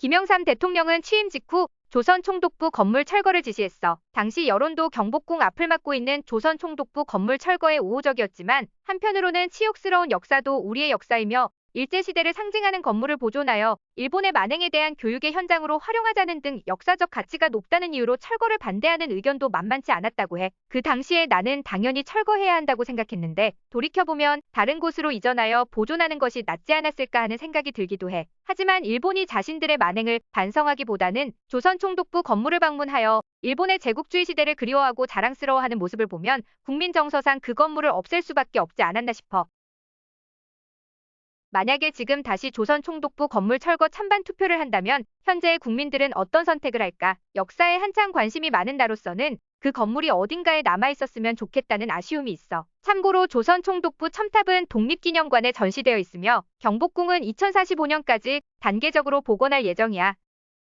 김영삼 대통령은 취임 직후 조선 총독부 건물 철거를 지시했어. 당시 여론도 경복궁 앞을 막고 있는 조선 총독부 건물 철거에 우호적이었지만 한편으로는 치욕스러운 역사도 우리의 역사이며 일제시대를 상징하는 건물을 보존하여 일본의 만행에 대한 교육의 현장으로 활용하자는 등 역사적 가치가 높다는 이유로 철거를 반대하는 의견도 만만치 않았다고 해. 그 당시에 나는 당연히 철거해야 한다고 생각했는데 돌이켜보면 다른 곳으로 이전하여 보존하는 것이 낫지 않았을까 하는 생각이 들기도 해. 하지만 일본이 자신들의 만행을 반성하기보다는 조선 총독부 건물을 방문하여 일본의 제국주의 시대를 그리워하고 자랑스러워하는 모습을 보면 국민 정서상 그 건물을 없앨 수밖에 없지 않았나 싶어. 만약에 지금 다시 조선 총독부 건물 철거 찬반 투표를 한다면 현재의 국민들은 어떤 선택을 할까? 역사에 한창 관심이 많은 나로서는 그 건물이 어딘가에 남아 있었으면 좋겠다는 아쉬움이 있어. 참고로 조선 총독부 첨탑은 독립기념관에 전시되어 있으며 경복궁은 2045년까지 단계적으로 복원할 예정이야.